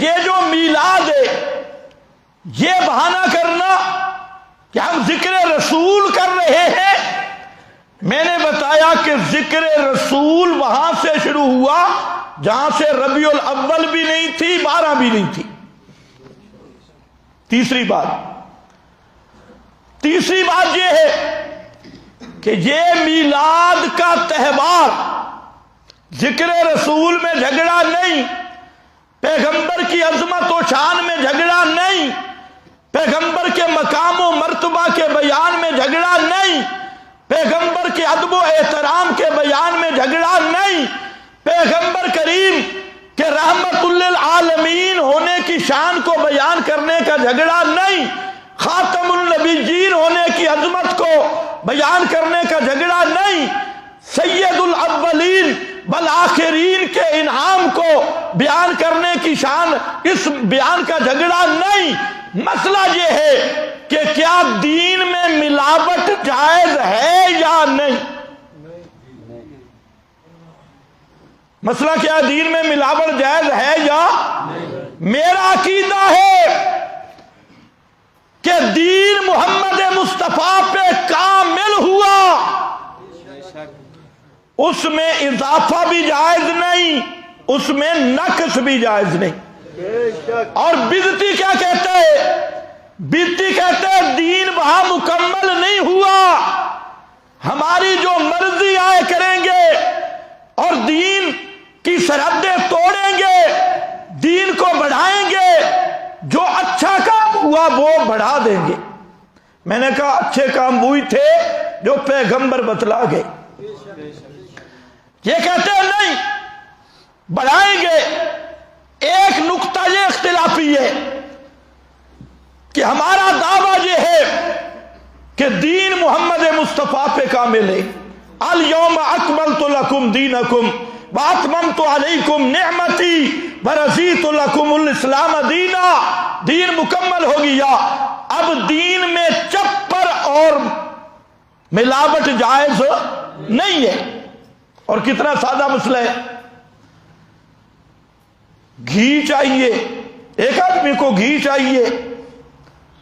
یہ جو میلاد ہے، یہ بہانہ کرنا کہ ہم ذکر رسول کر رہے ہیں۔ میں نے بتایا کہ ذکر رسول وہاں سے شروع ہوا، جہاں سے ربیع الاول بھی نہیں تھی، بارہ بھی نہیں تھی۔ تیسری بات۔ تیسری بات یہ ہے کہ یہ میلاد کا تہوار ذکر رسول میں جھگڑا نہیں۔ پیغمبر کی عظمت و شان میں جھگڑا نہیں۔ پیغمبر کے مقام و مرتبہ کے بیان میں جھگڑا نہیں۔ پیغمبر کے ادب و احترام کے بیان میں جھگڑا نہیں۔ پیغمبر کریم کے رحمت للعالمین ہونے کی شان کو بیان کرنے کا جھگڑا نہیں۔ خاتم النبیین ہونے کی عظمت کو بیان کرنے کا جھگڑا نہیں۔ سید الاولین بالآخرین کے انعام کو بیان کرنے کی شان اس بیان کا جھگڑا نہیں۔ مسئلہ یہ ہے کہ کیا دین میں ملاوٹ جائز ہے یا نہیں؟ مسئلہ کیا دین میں ملاوٹ جائز ہے یا میرا عقیدہ ہے کہ دین محمد مصطفیٰ پہ کامل ہوا اس میں اضافہ بھی جائز نہیں، اس میں نقص بھی جائز نہیں۔ اور بدتی کیا کہتے ہیں بدتی کہتے ہیں دین وہاں مکمل نہیں ہوا۔ ہماری جو مرضی آئے کریں گے اور دین کی سرحدیں توڑیں گے، دین کو بڑھائیں گے، جو اچھا کام ہوا وہ بڑھا دیں گے۔ میں نے کہا اچھے کام وہی تھے جو پیغمبر بتلا گئے۔ یہ کہتے ہیں نہیں بڑھائیں گے۔ ایک نقطہ یہ اختلافی ہے کہ ہمارا دعویٰ یہ ہے کہ دین محمد مصطفیٰ پہ کامل ہے۔ اليوم اکملت لکم دینکم، واتممت علیکم نعمتی برزیت لکم الاسلام دینا۔ دین مکمل ہو گیا۔ اب دین میں چپر اور ملاوٹ جائز نہیں ہے۔ اور کتنا سادہ مسئلہ ہے۔ گھی چاہیے۔ ایک آدمی کو گھی چاہیے۔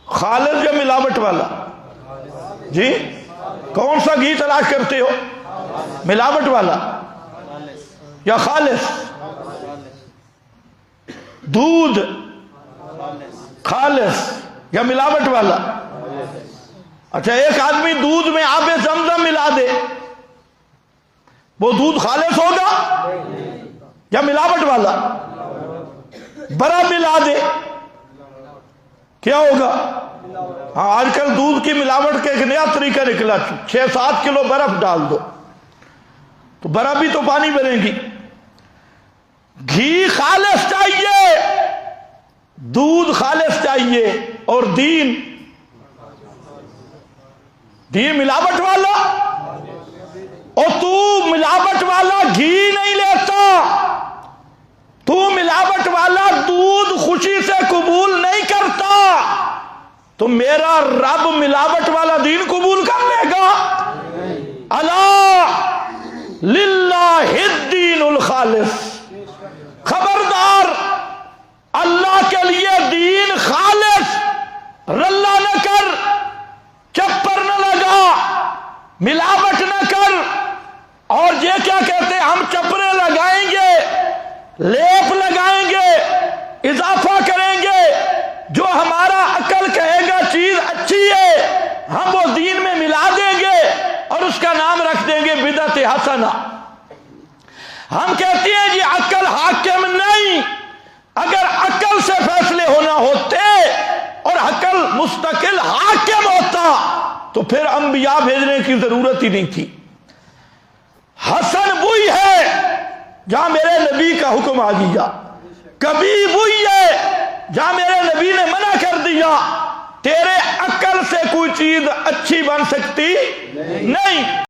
خالص یا ملاوٹ والا؟ جی؟ کون سا گھی تلاش کرتے ہو؟ ملاوٹ والا؟ یا خالص؟ دودھ؟ خالص یا ملاوٹ والا؟ اچھا ایک آدمی دودھ میں آب زمزم ملا دے۔ وہ دودھ خالص ہوگا یا ملاوٹ والا؟ برا ملا دے۔ کیا ہوگا؟ ہاں آج کل دودھ کی ملاوٹ کا ایک نیا طریقہ نکلا۔ چھ سات کلو برف ڈال دو۔ تو برف بھی تو پانی بنے گی۔ گھی خالص چاہیے۔ دودھ خالص چاہیے۔ اور دین۔ دین ملاوٹ والا۔ اور تو ملاوٹ والا گھی نہیں لیتا۔ تو ملاوٹ والا دودھ خوشی سے قبول نہیں کرتا۔ تو میرا رب ملاوٹ والا دین قبول کر لے گا۔ اللہ للہ الدین الخالص۔ خبردار، اللہ کے لیے دین خالص۔ رلا نہ کر چپر نہ لگا۔ ملاوٹ یہ کیا کہتے ہیں؟ ہم چپرے لگائیں گے، لیپ لگائیں گے، اضافہ کریں گے۔ جو ہمارا عقل کہے گا، چیز اچھی ہے، ہم وہ دین میں ملا دیں گے اور اس کا نام رکھ دیں گے بدت حسنہ۔ ہم کہتے ہیں جی عقل حاکم نہیں۔ اگر عقل سے فیصلے ہونا ہوتے اور عقل مستقل حاکم ہوتا، تو پھر انبیاء بھیجنے کی ضرورت ہی نہیں تھی۔ حسن وہی ہے، جہاں میرے نبی کا حکم آ گیا۔ کبھی وہی ہے، جہاں میرے نبی نے منع کر دیا، تیرے عقل سے کوئی چیز اچھی بن سکتی نہیں۔